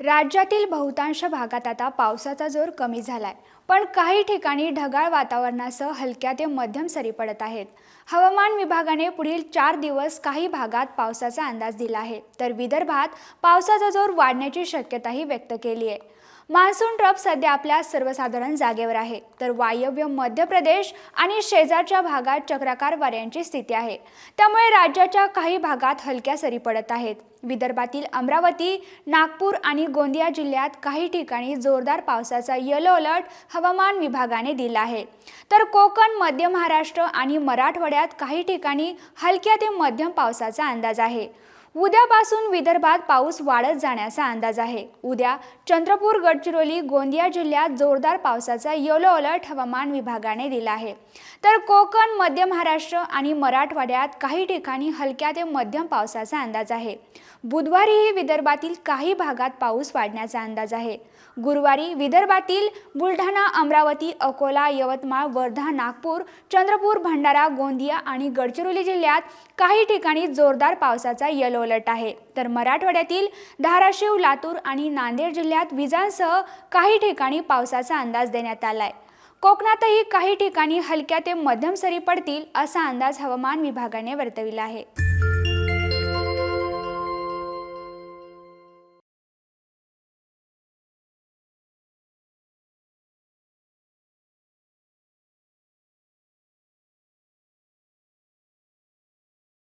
राज्यातील बहुतांश भागात आता पावसाचा जोर कमी झालाय. पण काही ठिकाणी ढगाळ वातावरणासह हलक्या ते मध्यम सरी पडत आहेत. हवामान विभागाने पुढील चार दिवस काही भागात पावसाचा अंदाज दिला आहे. तर विदर्भात पावसाचा जोर वाढण्याची शक्यताही व्यक्त केली आहे. मान्सून ट्रप सध्या आपल्या सर्वसाधारण जागेवर आहे. तर वायव्य मध्य प्रदेश आणि शेजारच्या भागात चक्राकार वाऱ्यांची स्थिती आहे. त्यामुळे राज्याच्या काही भागात हलक्या सरी पडत आहेत. विदर्भातील अमरावती नागपूर आणि गोंदिया जिल्ह्यात काही ठिकाणी जोरदार पावसाचा येलो अलर्ट हवामान विभागाने दिला आहे. तर कोकण मध्य महाराष्ट्र आणि मराठवाड्यात काही ठिकाणी हलक्या ते मध्यम पावसाचा अंदाज आहे. उद्यापासून विदर्भात पाऊस वाढत जाण्याचा अंदाज आहे. उद्या चंद्रपूर गडचिरोली गोंदिया जिल्ह्यात जोरदार पावसाचा येलो अलर्ट हवामान विभागाने दिला आहे. तर कोकण मध्य महाराष्ट्र आणि मराठवाड्यात काही ठिकाणी हलक्या ते मध्यम पावसाचा अंदाज आहे. बुधवारीही विदर्भातील काही भागात पाऊस वाढण्याचा अंदाज आहे. गुरुवारी विदर्भातील बुलढाणा अमरावती अकोला यवतमाळ वर्धा नागपूर चंद्रपूर भंडारा गोंदिया आणि गडचिरोली जिल्ह्यात काही ठिकाणी जोरदार पावसाचा येलो उलट आहे. तर मराठवाड्यातील धाराशिव लातूर आणि नांदेड जिल्ह्यात विजांसह काही ठिकाणी पावसाचा अंदाज देण्यात आलाय. कोकणातही काही ठिकाणी हलक्या ते मध्यम सरी पडतील असा अंदाज हवामान विभागाने वर्तविला आहे.